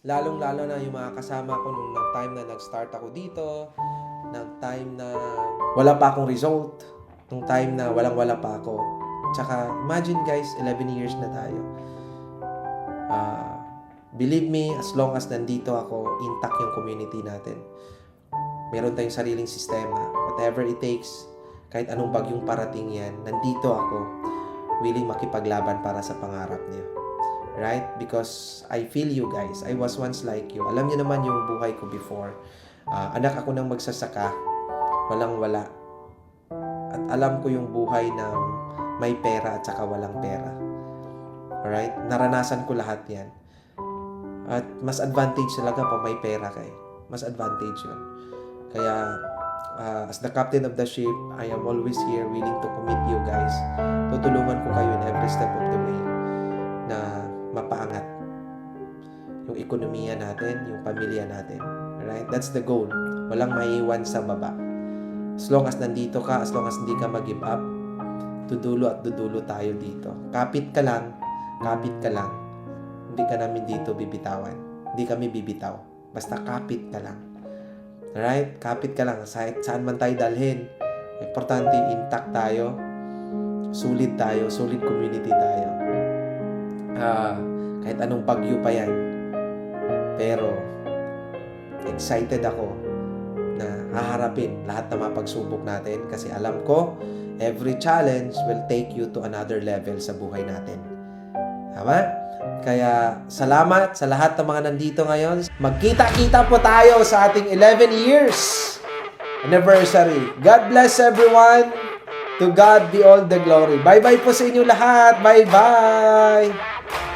Lalong-lalo na yung mga kasama ko nung time na nag-start ako dito, nung time na wala pa akong result, nung time na walang-wala pa ako. Tsaka, imagine guys, 11 years na tayo. Ah, believe me, as long as nandito ako, intact yung community natin. Meron tayong sariling sistema. Whatever it takes, kahit anong bagyong parating yan, nandito ako, willing makipaglaban para sa pangarap niyo. Right? Because I feel you guys. I was once like you. Alam niyo naman yung buhay ko before. Ah, anak ako ng magsasaka. Walang wala. At alam ko yung buhay na may pera at saka walang pera. Alright? Naranasan ko lahat yan. At mas advantage talaga pag may pera ka eh. Mas advantage yun. Kaya, ah, as the captain of the ship, I am always here willing to commit you guys. Tutulungan ko kayo in every step of mapaangat yung ekonomiya natin, yung pamilya natin. Alright? That's the goal. Walang maiiwan sa baba. As long as nandito ka, as long as hindi ka mag-give up, dudulo at dudulo tayo dito. Kapit ka lang, kapit ka lang. Hindi ka namin dito bibitawan. Hindi kami bibitaw. Basta kapit ka lang. Alright? Kapit ka lang. Sa, saan man tayo dalhin. Importante, intact tayo. Solid tayo. Solid community tayo. Ah, kahit anong bagyo pa yan. Pero, excited ako na haharapin lahat ng mga pagsubok natin kasi alam ko, every challenge will take you to another level sa buhay natin. Tama? Kaya salamat sa lahat ng mga nandito ngayon. Magkita-kita po tayo sa ating 11 years anniversary. God bless everyone. To God be all the glory. Bye-bye po sa inyo lahat. Bye-bye.